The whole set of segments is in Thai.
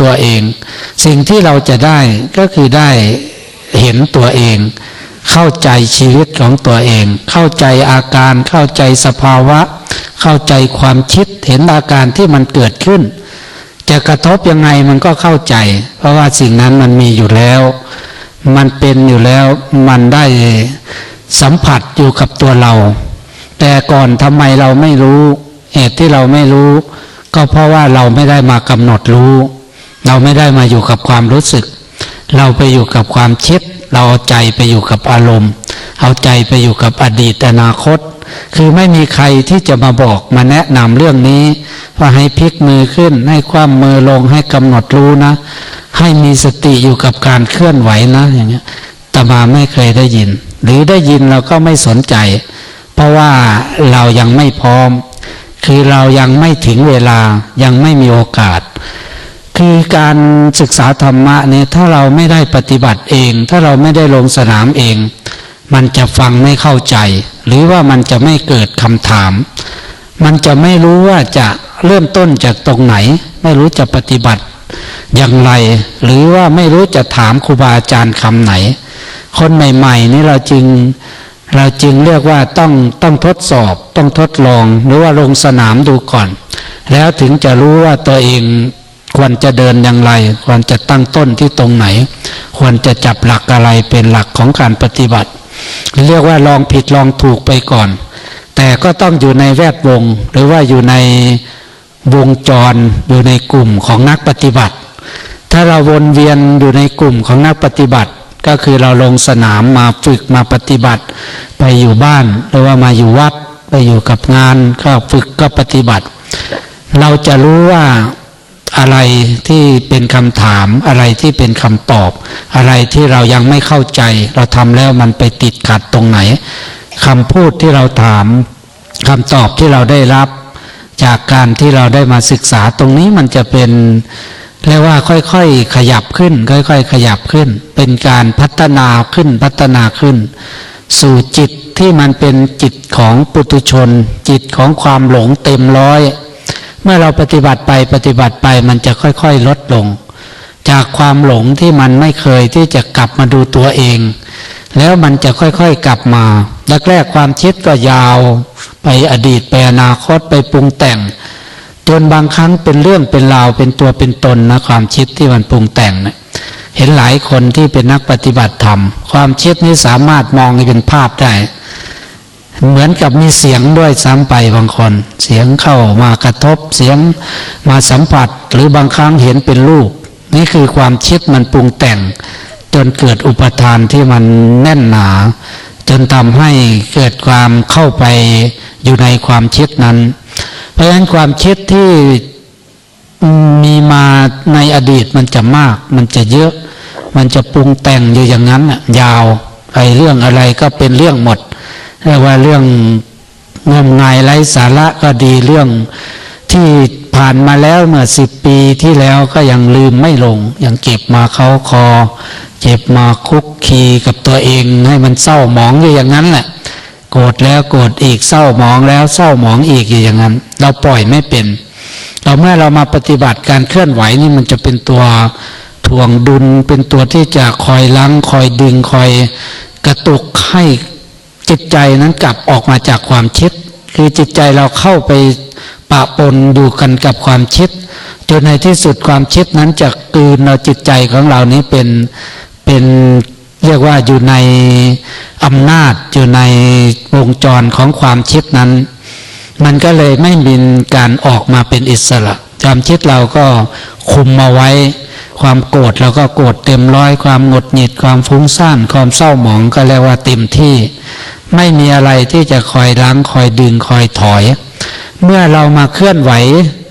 ตัวเอง สิ่งที่เราจะได้ก็คือได้เห็นตัวเอง เข้าใจชีวิตของตัวเอง เข้าใจอาการเข้าใจสภาวะ เข้าใจความคิดเห็นอาการที่มันเกิดขึ้น จะกระทบยังไงมันก็เข้าใจ เพราะว่าสิ่งนั้นมันมีอยู่แล้ว มันเป็นอยู่แล้วมันได้สัมผัสอยู่กับตัวเรา แต่ก่อนทำไมเราไม่รู้เหตุที่เราไม่รู้ ก็เพราะว่าเราไม่ได้มากำหนดรู้ เราไม่ได้มาอยู่กับความรู้สึก เราไปอยู่กับความคิด เราเอาใจไปอยู่กับอารมณ์ เอาใจไปอยู่กับอดีตอนาคต คือไม่มีใครที่จะมาบอกมาแนะนำเรื่องนี้ ว่าให้พลิกมือขึ้น ให้คว่ำมือลงให้กำหนดรู้นะ ให้มีสติอยู่กับการเคลื่อนไหวนะอย่างเงี้ยตมาไม่เคยได้ยิน หรือได้ยินเราก็ไม่สนใจ เพราะว่าเรายังไม่พร้อม คือเรายังไม่ถึงเวลายังไม่มีโอกาส คือการศึกษาธรรมะเนี่ยถ้าเราไม่ได้ปฏิบัติเอง ถ้าเราไม่ได้ลงสนามเอง มันจะฟังไม่เข้าใจ หรือว่ามันจะไม่เกิดคำถาม มันจะไม่รู้ว่าจะเริ่มต้นจากตรงไหน ไม่รู้จะปฏิบัติอย่างไร หรือว่าไม่รู้จะถามครูบาอาจารย์คำไหน คนใหม่ๆนี่เราจึงเราจึงเรียกว่าต้องต้องทดสอบ ต้องทดลอง หรือว่าลงสนามดูก่อน แล้วถึงจะรู้ว่าตัวเอง ควรจะเดินอย่างไร ควรจะตั้งต้นที่ตรงไหน ควรจะจับหลักอะไรเป็นหลักของการปฏิบัติ เรียกว่าลองผิดลองถูกไปก่อน แต่ก็ต้องอยู่ในแวดวง หรือว่าอยู่ในวงจรอยู่ในกลุ่มของนักปฏิบัติ ถ้าเราวนเวียนอยู่ในกลุ่มของนักปฏิบัติ ก็คือเราลงสนามมาฝึกมาปฏิบัติ ไปอยู่บ้านหรือว่ามาอยู่วัด ไปอยู่กับงานก็ฝึกก็ปฏิบัติ เราจะรู้ว่า อะไรที่เป็นคำถามอะไรที่เป็นคำตอบ อะไรที่เรายังไม่เข้าใจ เราทำแล้วมันไปติดขัดตรงไหนคำพูดที่เราถามคำตอบที่เราได้รับ จากการที่เราได้มาศึกษาตรงนี้มันจะเป็นเรียกว่าค่อยๆขยับขึ้น ค่อย ๆ ขยับขึ้น เป็นการพัฒนาขึ้นพัฒนาขึ้น สู่จิตที่มันเป็นจิตของปุถุชน จิตของความหลงเต็มร้อย เมื่อเราปฏิบัติไปปฏิบัติไปมันจะค่อยๆลดลง จากความหลงที่มันไม่เคยที่จะกลับมาดูตัวเอง แล้วมันจะค่อยๆกลับมาแรกๆความคิดก็ยาวไปอดีตไปอนาคตไปปรุงแต่งจนบางครั้งเป็นเรื่องเป็นราวเป็นตัวเป็นตนนะความคิดที่มันปรุงแต่งนะเห็นหลายคนที่เป็นนักปฏิบัติธรรม ความคิดนี้สามารถมองให้เป็นภาพได้ เหมือนกับมีเสียงด้วยซ้ำไปบางคน เสียงเข้ามากระทบเสียงมาสัมผัส หรือบางครั้งเห็นเป็นรูป นี่คือความคิดมันปรุงแต่ง จนเกิดอุปทานที่มันแน่นหนา จนทำให้เกิดความเข้าไปอยู่ในความคิดนั้น เพราะฉะนั้นความคิดที่มีมาในอดีตมันจะมาก มันจะเยอะ มันจะปรุงแต่งอยู่อย่างนั้นยาวไอ้เรื่องอะไรก็เป็นเรื่องหมด เรียกว่าเรื่องงมงายไร้สาระก็ดีเรื่องที่ผ่านมาแล้วเมื่อสิบปีที่แล้วก็ยังลืมไม่ลง ยังเก็บมาเขาคอ เจ็บมาคุกคีกับตัวเองให้มันเศร้าหมองอยู่อย่างนั้นแหละโกรธแล้วโกรธอีกเศร้าหมองแล้วเศร้าหมองอีกอยู่อย่างนั้น เราปล่อยไม่เป็น เราเมื่อเรามาปฏิบัติการเคลื่อนไหวนี่มันจะเป็นตัวทวงดุลเป็นตัวที่จะคอยลังคอยดึงคอยกระตุกให้ จิตใจนั้นกลับออกมาจากความคิด คือจิตใจเราเข้าไปปะปนอยู่กันกับความคิดจนในที่สุดความคิดนั้นจะกลืนเราจิตใจของเรานี้เป็นเป็นเรียกว่าอยู่ในอำนาจอยู่ในวงจรของความคิดนั้น มันก็เลยไม่มีการออกมาเป็นอิสระ ความคิดเราก็คุมมาไว้ ความโกรธเราก็โกรธเต็มร้อย ความหงุดหงิดความฟุ้งซ่านความเศร้าหมองก็เรียกว่าเต็มที่ ไม่มีอะไรที่จะคอยล้างคอยดึงคอยถอย เมื่อเรามาเคลื่อนไหว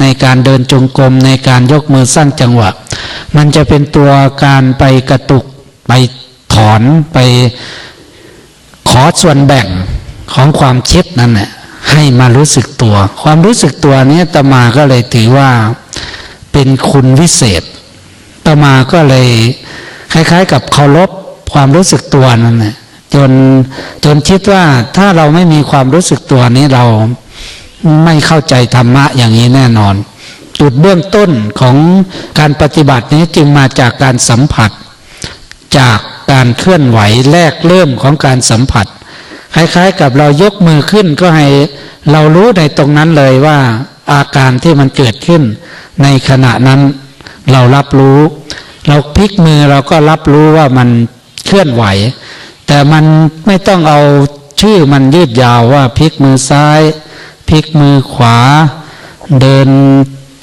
ในการเดินจงกรมในการยกมือสร้างจังหวะ มันจะเป็นตัวการไปกระตุกไปถอนไปขอส่วนแบ่งของความคิดนั่นแหละ ให้มารู้สึกตัว ความรู้สึกตัวนี้ตมาก็เลยถือว่าเป็นคุณวิเศษตมาก็เลยคล้าย ๆ กับเคารพความรู้สึกตัวนั่นแหละจนจนคิดว่าถ้าเราไม่มีความรู้สึกตัวนี้เราไม่เข้าใจธรรมะอย่างนี้แน่นอน จุดเบื้องต้นของการปฏิบัตินี้จึงมาจากการสัมผัส จากการเคลื่อนไหวแรกเริ่มของการสัมผัส คล้ายๆ กับเรายกมือขึ้นก็ให้เรารู้ในตรงนั้นเลยว่า อาการที่มันเกิดขึ้น ในขณะนั้นเรารับรู้ เราพลิกมือเราก็รับรู้ว่ามันเคลื่อนไหว แต่มันไม่ต้องเอาชื่อมันยืดยาวว่าพลิกมือซ้ายพลิกมือขวา เดิน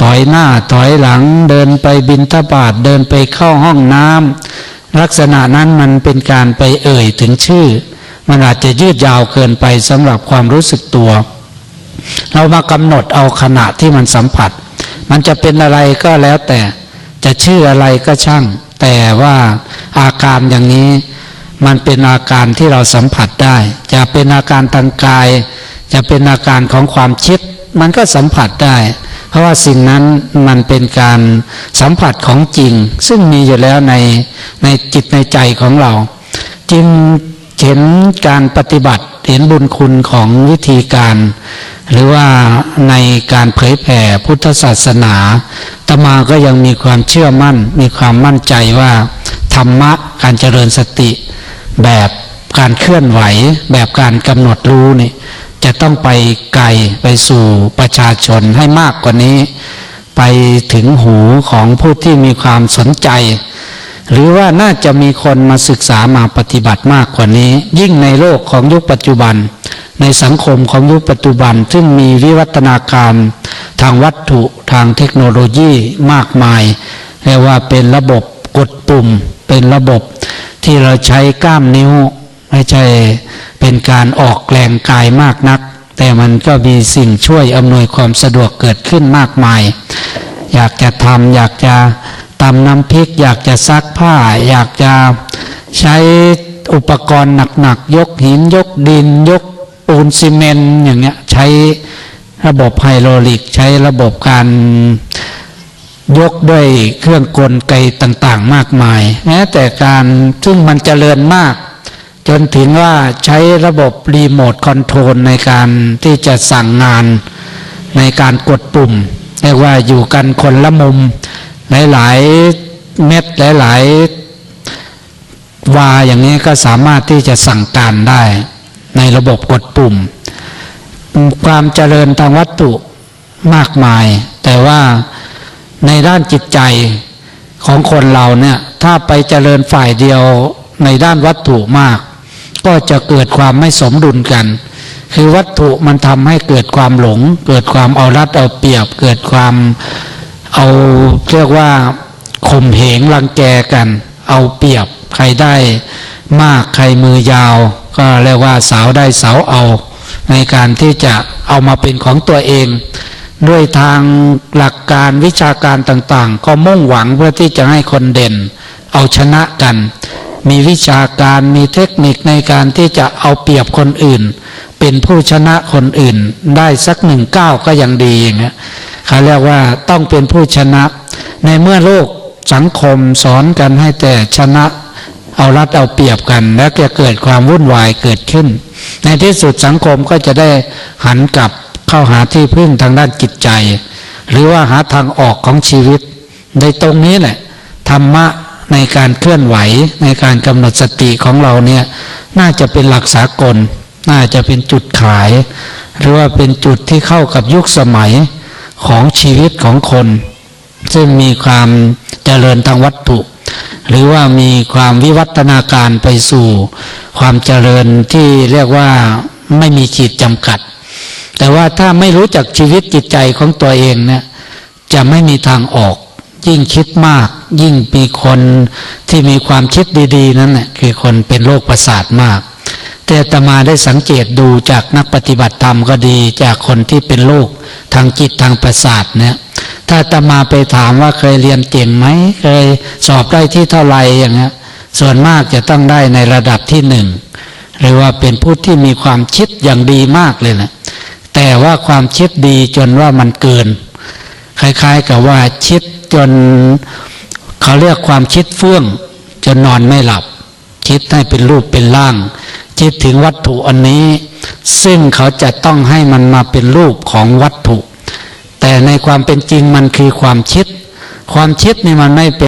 ถอยหน้าถอยหลัง เดินไปบินทบาทเดินไปเข้าห้องน้ำลักษณะนั้นมันเป็นการไปเอ่ยถึงชื่อ มันอาจจะยืดยาวเกินไปสำหรับความรู้สึกตัว เรามากำหนดเอาขณะที่มันสัมผัส มันจะเป็นอะไรก็แล้วแต่จะชื่ออะไรก็ช่าง แต่ว่าอาการอย่างนี้มันเป็นอาการที่เราสัมผัสได้ จะเป็นอาการทางกาย จะเป็นอาการของความคิด มันก็สัมผัสได้ เพราะว่าสิ่งนั้นมันเป็นการสัมผัสของจริง ซึ่งมีอยู่แล้วในในจิตในใจของเรา จึง เห็นการปฏิบัติเห็นบุญคุณของวิธีการ หรือว่าในการเผยแผ่พุทธศาสนาตมาก็ยังมีความเชื่อมั่น มีความมั่นใจว่าธรรมะการเจริญสติ แบบการเคลื่อนไหว แบบการกำหนดรู้นี่จะต้องไปไกลไปสู่ประชาชนให้มากกว่านี้ ไปถึงหูของผู้ที่มีความสนใจ หรือว่าน่าจะมีคนมาศึกษามาปฏิบัติมากกว่านี้ ยิ่งในโลกของยุคปัจจุบัน ในสังคมของยุคปัจจุบัน ซึ่งมีวิวัฒนาการทางวัตถุทางเทคโนโลยีมากมายเรียกว่าเป็นระบบกดปุ่ม เป็นระบบที่เราใช้กล้ามนิ้ว ไม่ใช่เป็นการออกแรงกายมากนัก แต่มันก็มีสิ่งช่วยอำนวยความสะดวกเกิดขึ้นมากมาย อยากจะทำอยากจะ ตำน้ำพริก อยากจะซักผ้า อยากจะใช้อุปกรณ์หนักๆ ยกหินยกดิน ยกปูนซีเมนต์อย่างเงี้ยใช้ระบบไฮโดรลิก ใช้ระบบการยกด้วยเครื่องกลไกต่างๆ มากมาย แม้แต่การซึ่งมันเจริญมาก จนถึงว่าใช้ระบบรีโมทคอนโทรลในการที่จะสั่งงานในการกดปุ่มเรียกว่าอยู่กันคนละมุม หลายๆเม็ดหลายๆวาอย่างนี้ก็สามารถที่จะสั่งการได้ในระบบกดปุ่ม ความเจริญทางวัตถุมากมาย แต่ว่าในด้านจิตใจของคนเราเนี่ยถ้าไปเจริญฝ่ายเดียวในด้านวัตถุมาก ก็จะเกิดความไม่สมดุลกัน คือวัตถุมันทำให้เกิดความหลง เกิดความเอารัดเอาเปรียบ เกิดความ เอาเรียกว่าข่มเหงรังแกกัน เอาเปรียบใครได้มากใครมือยาว ก็เรียกว่าสาวได้สาวเอา ในการที่จะเอามาเป็นของตัวเอง ด้วยทางหลักการวิชาการต่างๆ ก็มุ่งหวังเพื่อที่จะให้คนเด่น เอาชนะกัน มีวิชาการมีเทคนิคในการที่จะเอาเปรียบคนอื่น เป็นผู้ชนะคนอื่น ได้สักหนึ่งก้าวก็ยังดีอย่างเงี้ย เขาเรียกว่าต้องเป็นผู้ชนะ ในเมื่อโลกสังคมสอนกันให้แต่ชนะเอารัดเอาเปรียบกัน แล้วจะเกิดความวุ่นวายเกิดขึ้น ในที่สุดสังคมก็จะได้หันกลับเข้าหาที่พึ่งทางด้านจิตใจ หรือว่าหาทางออกของชีวิต ในตรงนี้แหละธรรมะในการเคลื่อนไหวในการกำหนดสติของเราเนี่ยน่าจะเป็นหลักสากล น่าจะเป็นจุดขาย หรือว่าเป็นจุดที่เข้ากับยุคสมัย ของชีวิตของคน ซึ่งมีความเจริญทางวัตถุ หรือว่ามีความวิวัฒนาการไปสู่ ความเจริญที่เรียกว่าไม่มีขีดจำกัด แต่ว่าถ้าไม่รู้จักชีวิตจิตใจของตัวเองเนี่ยจะไม่มีทางออก ยิ่งคิดมาก ยิ่งมีคนที่มีความคิดดี ๆ นั้นแหละคือคนเป็นโรคประสาทมาก แต่ตมาได้สังเกตดูจากนักปฏิบัติธรรมก็ดี จากคนที่เป็นโรคทางจิตทางประสาทเนี่ยถ้าตมาไปถามว่าเคยเรียนเก่งไหมเคยสอบได้ที่เท่าไหร่อย่างเงี้ยส่วนมากจะต้องได้ในระดับที่หนึ่งหรือว่าเป็นผู้ที่มีความคิดอย่างดีมากเลยนะแต่ว่าความคิดดีจนว่ามันเกิน คล้าย ๆ กับว่าคิดจนเขาเรียกความคิดเฟื่องจนนอนไม่หลับ คิดให้เป็นรูปเป็นร่าง คิดถึงวัตถุอันนี้ ซึ่งเขาจะต้องให้มันมาเป็นรูปของวัตถุ แต่ในความเป็นจริงมันคือความคิด ความคิดนี่มันไม่เป็น